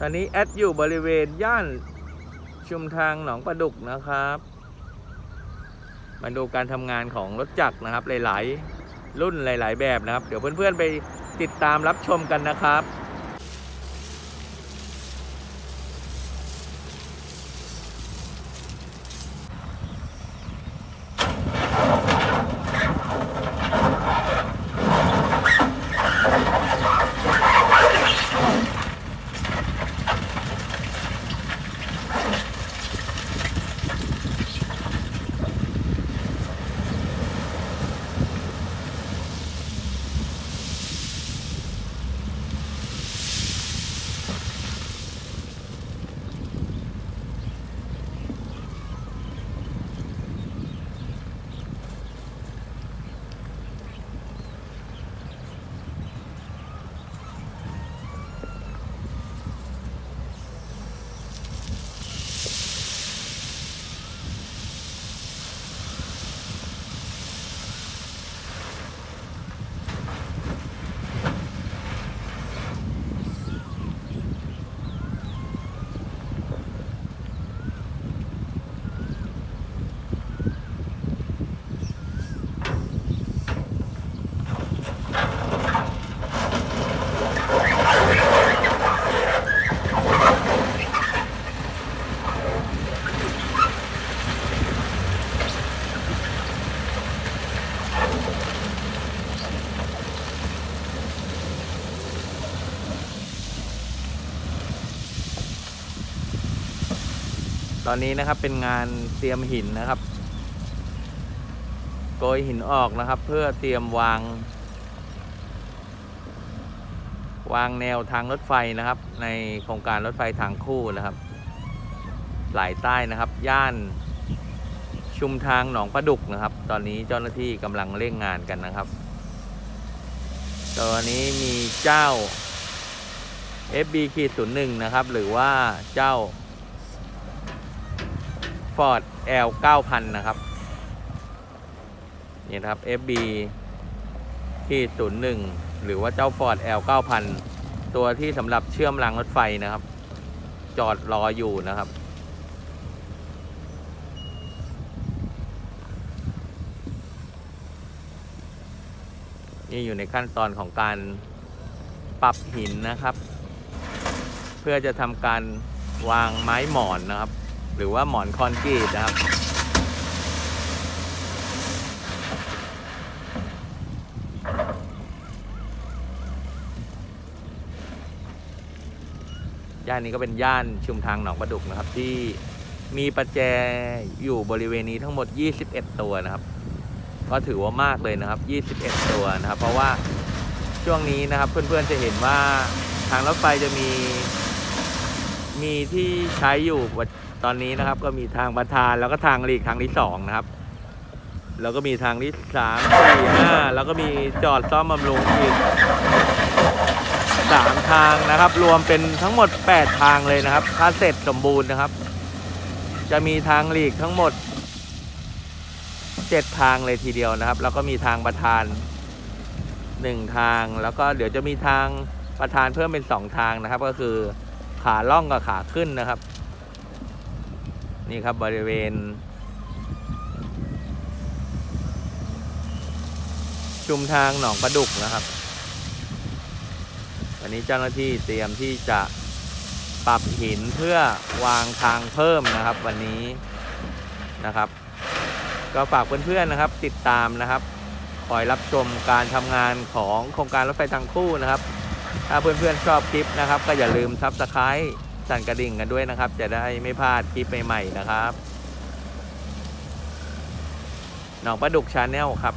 ตอนนี้แอดอยู่บริเวณย่านชุมทางหนองประดุกนะครับ มาดูการทำงานของรถจักรนะครับ หลาย ๆ รุ่นหลาย ๆ แบบนะครับ เดี๋ยวเพื่อน ๆ ไปติดตามรับชมกันนะครับ ตอนนี้นะครับเป็นงานเตรียมหินนะครับ โกยหินออกนะครับ เพื่อเตรียมวาง วางแนวทางรถไฟนะครับ ในโครงการรถไฟทางคู่นะครับสายใต้นะครับ ย่านชุมทางหนองประดุกนะครับ ตอนนี้เจ้าหน้าที่กำลังเร่งงานกันนะครับ ตอนนี้มีเจ้า FB ขีดศูนย์หนึ่งนะครับ หรือว่าเจ้า Ford L 9000 นะครับ นี่นะครับ FB ที่ 01 หรือว่าเจ้า Ford L 9000 ตัวที่สำหรับเชื่อมรางรถไฟนะครับ จอดรออยู่นะครับ นี่อยู่ในขั้นตอนของการปรับหินนะครับ เพื่อจะทำการวางไม้หมอนนะครับ หรือว่าหมอนคอนกรีตนะครับ ย่านนี้ก็เป็นย่านชุมทางหนองประดุกนะครับ ที่มีประแจอยู่บริเวณนี้ทั้งหมด 21 ตัวนะครับ ก็ถือว่ามากเลยนะครับ 21 ตัวนะครับ เพราะว่าช่วงนี้นะครับ เพื่อนๆจะเห็นว่าทางรถไฟจะมีมีที่ใช้อยู่ ตอนนี้นะครับก็มีทางประธานแล้วก็ทางหลีกทางที่สองนะครับ แล้วก็มีทางที่สามสี่ห้าแล้วก็มีจอดซ่อมบำรุงอีกสามทางนะครับ รวมเป็นทั้งหมด8ทางเลยนะครับ ถ้าเสร็จสมบูรณ์นะครับ จะมีทางหลีกทั้งหมด7ทางเลยทีเดียวนะครับ แล้วก็มีทางประธาน1ทางแล้วก็เดี๋ยวจะมีทางประธานเพิ่มเป็น2ทางนะครับ ก็คือขาล่องกับขาขึ้นนะครับ นี่ครับบริเวณ ชุมทางหนองประดุกนะครับวันนี้เจ้าหน้าที่เตรียมที่จะปรับหินเพื่อวางทางเพิ่มนะครับวันนี้นะครับ ก็ฝากเพื่อนๆนะครับติดตามนะครับคอยรับชมการทำงานของโครงการรถไฟทางคู่นะครับ ถ้าเพื่อนๆชอบคลิปนะครับ ก็อย่าลืมซับสไครต์ สั่นกระดิ่งกันด้วยนะครับ จะได้ไม่พลาดคลิปใหม่ๆนะครับหนองประดุกชาแนลครับ